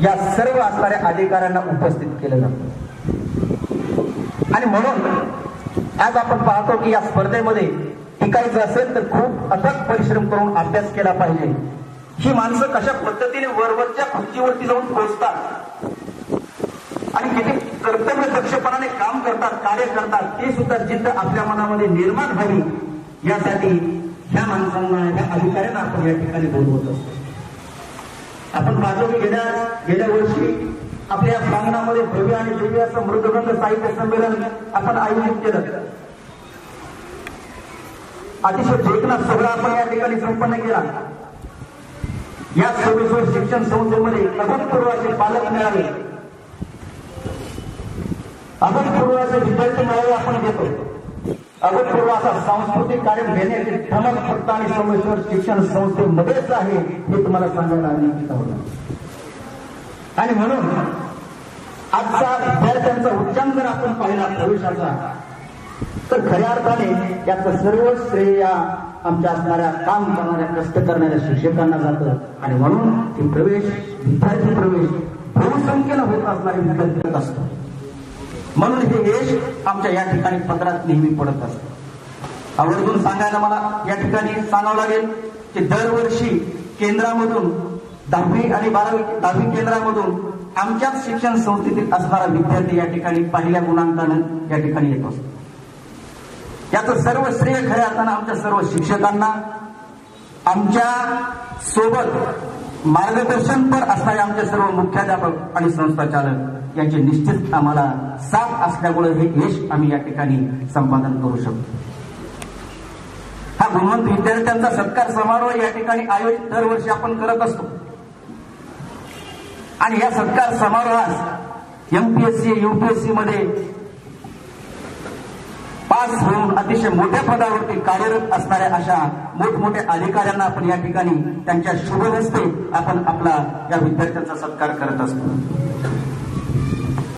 या सर्व असणाऱ्या अधिकाऱ्यांना उपस्थित केलं जातं. आणि म्हणून आज आपण पाहतो की या स्पर्धेमध्ये टिकायचं असेल तर खूप अथक परिश्रम करून अभ्यास केला पाहिजे. ही माणसं कशा पद्धतीने वरवरच्या खुर्चीवरती जाऊन पोहोचतात? आणि किती कर्तव्य दक्षपणाने काम करतात कार्य करतात ते सुद्धा जिद्द आपल्या मनामध्ये निर्माण व्हावी यासाठी ह्या माणसांना ह्या अधिकाऱ्यांना आपण या ठिकाणी बोलवत असतो. आपण पाहतो की गेल्या गेल्या वर्षी आपल्या प्रांगणामध्ये भव्य आणि दिव्य असं मृदुगंध साहित्य संमेलन आपण आयोजित केलं. अतिशय देखना सोहळा आपण या ठिकाणी संपन्न केला. या सविस्तर शिक्षण संस्थेमध्ये अभूतपूर्व असे पालक मिळाले. अभूतपूर्व असे विद्यार्थी मिळावे आपण घेतो. अभूतपूर्व असा सांस्कृतिक कार्य घेण्याची ठमक फक्त आणि सोमेश्वर शिक्षण संस्थेमध्येच आहे हे तुम्हाला सांगायला आम्ही इच्छित आहोत. आणि म्हणून आजचा विद्यार्थ्यांचा उच्चांक जर आपण पाहिला भविष्याचा तर खऱ्या अर्थाने याचं सर्व श्रेय आमच्या असणाऱ्या काम करणाऱ्या कष्ट करणाऱ्या शिक्षकांना जातं. आणि म्हणून ते प्रवेश विद्यार्थी प्रवेश बहुसंख्येनं होत असणारे विद्यार्थी असतो म्हणून हे यश आमच्या या ठिकाणी पत्रात नेहमी पडत असतं. आवर्जून सांगायला मला या ठिकाणी सांगावं लागेल की दरवर्षी केंद्रामधून दहावी आणि बारावी दहावी केंद्रामधून आमच्याच शिक्षण संस्थेतील असणारा विद्यार्थी या ठिकाणी पहिल्या गुणांकानं या ठिकाणी येत असतो. याचं सर्व श्रेय खऱ्या असताना आमच्या सर्व शिक्षकांना आमच्यासोबत मार्गदर्शनपर असणारे आमचे सर्व मुख्याध्यापक आणि संस्थाचालक यांचे निश्चित आम्हाला साथ असल्यामुळे हे यश आम्ही या ठिकाणी संपादन करू शकतो. हा गुणवंत विद्यार्थ्यांचा सत्कार समारोह या ठिकाणी आयोजित दरवर्षी आपण करत असतो. आणि या सत्कार समारोहास एमपीएससी युपीएससी मध्ये पास होऊन अतिशय मोठ्या पदावरती कार्यरत असणाऱ्या अशा मोठमोठ्या अधिकाऱ्यांना आपण या ठिकाणी त्यांच्या शुभ हस्ते आपण आपला या विद्यार्थ्यांचा सत्कार करत असतो.